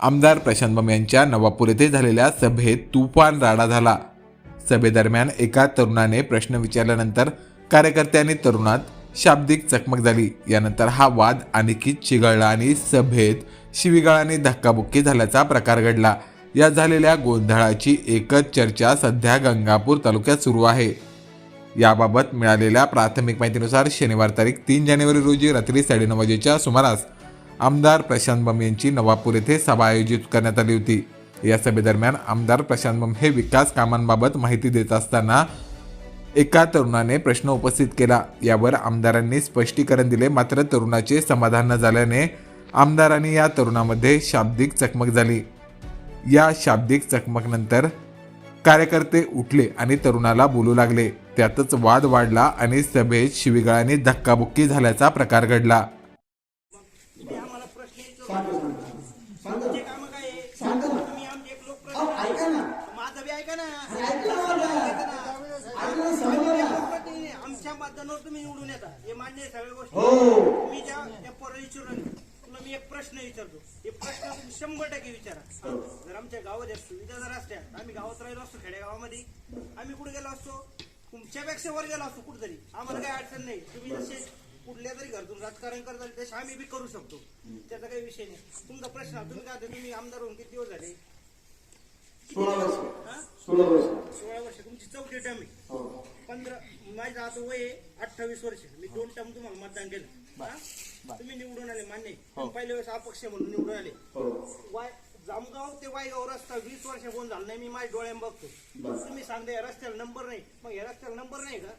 आमदार प्रशांत बंब यांच्या नवापूर येथे झालेल्या सभेत तुफान राडा झाला. सभेदरम्यान एका तरुणाने प्रश्न विचारल्यानंतर कार्यकर्त्यांनी तरुणात शाब्दिक चकमक झाली. यानंतर हा वाद आणखी चिघळला आणि सभेत शिवीगाळ आणि धक्काबुक्की झाल्याचा प्रकार घडला. या झालेल्या गोंधळाची एकच चर्चा सध्या गंगापूर तालुक्यात सुरू आहे. याबाबत मिळालेल्या प्राथमिक माहितीनुसार शनिवार तारीख तीन जानेवारी रोजी रात्री साडेनऊ वाजेच्या सुमारास आमदार प्रशांत बम यांची नवापूर येथे सभा आयोजित करण्यात आली होती. या सभेदरम्यान आमदार प्रशांत बम हे विकास कामांबाबत माहिती देत असताना एका तरुणाने प्रश्न उपस्थित केला. यावर आमदारांनी स्पष्टीकरण दिले. मात्र तरुणाचे समाधान न झाल्याने आमदारांनी या तरुणामध्ये शाब्दिक चकमक झाली. या शाब्दिक चकमकनंतर कार्यकर्ते उठले आणि तरुणाला बोलू लागले. त्यातच वाद वाढला आणि सभेत शिवीगाळाने धक्काबुक्की झाल्याचा प्रकार घडला तुमचे काम काय आहे? सांगा ना. तुम्ही आमचे एक लोक अहो, ऐका ना. माझं बी ऐका ना अरे ऐका ना मला. ऐका ना. ऐका ना, समजा ना. लोकप्रतिनिधी, आमच्या मतदानावर तुम्ही निवडून येता. हे मान्य आहे सगळ्या गोष्टी. हो. मी ज्या त्या विचारून तुला मी एक प्रश्न विचारतो. हे प्रश्न तुम्ही शंभर टक्के विचारा. जर आमच्या गावात सुविधा जर असत्या आम्ही गावात राहिलो असतो खेडेगावामध्ये. आम्ही कुठे गेलो असतो? तुमच्यापेक्षा वर गेलो असतो कुठेतरी. आम्हाला काही अडचण नाही. तुम्ही जसे कुठल्या तरी घरातून राजकारण करताल तसे आम्ही बी करू शकतो. त्याचा काही विषय नाही. तुमचा प्रश्न तुम्ही काय तुम्ही आमदार होऊन किती दिवस झाले? सोळा वर्ष. हा? सोळा वर्ष. सोळा वर्ष. तुमची चौथी टर्म आहे. हो. पंधरा माझं आता वय अठ्ठावीस वर्ष. मी दोन टर्म तुम्हाला मतदान केलं. हा? तुम्ही निवडून आले मान्य. तुम्ही पहिल्या वेळेस अपक्ष म्हणून निवडून आले. हो. वाय जामगाव ते वायगाव रस्ता वीस वर्ष कोण झाला नाही मी माझ्या डोळ्यात बघतो. तुम्ही सांगता या रस्त्याला नंबर नाही. मग या रस्त्याला नंबर नाही का?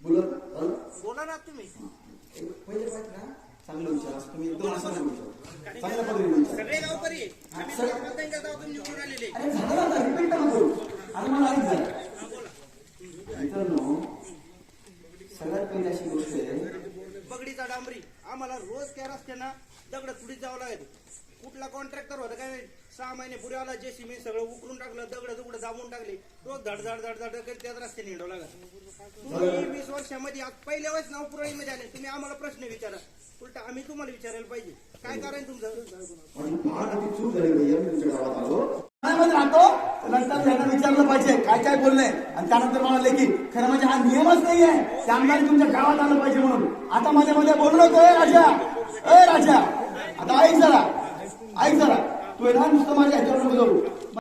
बोला हा? बोला ना तुम्ही. एक पहिले पाहिजे ना. चांगलं विचार असं तुम्ही दोन असं नाही विचार कारण चांगल्या का पद्धतीने विचार सगळे गावकरी. आम्ही मतदान करता निवडून आलेले अरे झालं ना रिपीट नका करू आता मला ऐक झालं हा, बोला मित्रांनो सगळ्यात पहिली अशी गोष्ट आहे बगडीचा डांबरी आम्हाला रोज त्या रस्त्यानं दगड तुडीत जावं लागेल. कुठला कॉन्ट्रॅक्टर होता काय? सहा महिने पुढे आला जे मी सगळं उकरून टाकलं दगड दुगड दाबून टाकले. रोज धड धड धड धड करीत त्याच रस्त्याने हिंडवं लागेल. तुम्ही वीस वर्षामध्ये आज पहिल्या वेळेस नाव पुरळीमध्ये आले. तुम्ही आम्हाला प्रश्न विचारा. उलट आम्ही तुम्हाला विचारायला पाहिजे. काय कारण तुमचं? राहतो नंतर त्यांना विचारलं पाहिजे काय काय बोलले आणि त्यानंतर म्हणाले की खरं म्हणजे हा नियमच नाही आहे. त्या आमदार तुमच्या गावात आलं पाहिजे म्हणून. आता माझ्या मध्ये बोललो नको ए राजा ए राजा आता ऐक जरा ऐक जरा. तू आहे ना नुसतं माझ्या ह्याच्यावर नको जाऊ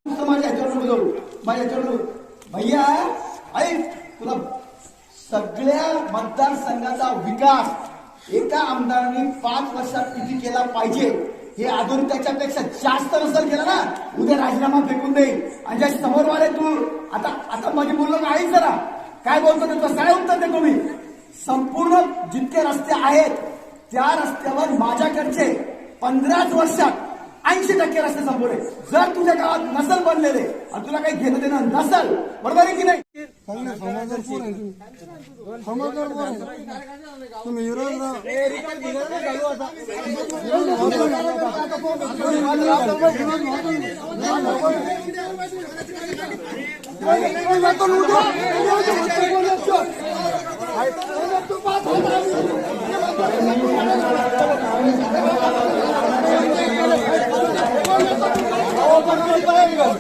नुसतं माझ्या ह्याच्यावर नको जाऊ माझ्या ह्याच्यावर नको भैया ऐक तुला सगळ्या मतदारसंघाचा विकास एका आमदारांनी पाच वर्षात किती केला पाहिजे हे अजून त्याच्यापेक्षा जास्त नसेल केलं ना उद्या राजीनामा फेकून देईल. आणि ज्या समोरवाले तू आता आता माझी बोललो ना ऐक जरा. काय बोलतो ते तुला काय उत्तर देतो मी. संपूर्ण जितके रस्ते आहेत त्या रस्त्यावर माझ्याकडचे पंधराच वर्षात ऐंशी टक्के रस्ते संपवले जर तुझ्या गावात नसल बनलेले आणि तुला काही घेणं देणं नसल बरोबर आहे की नाही तुम्ही विरोध Baba!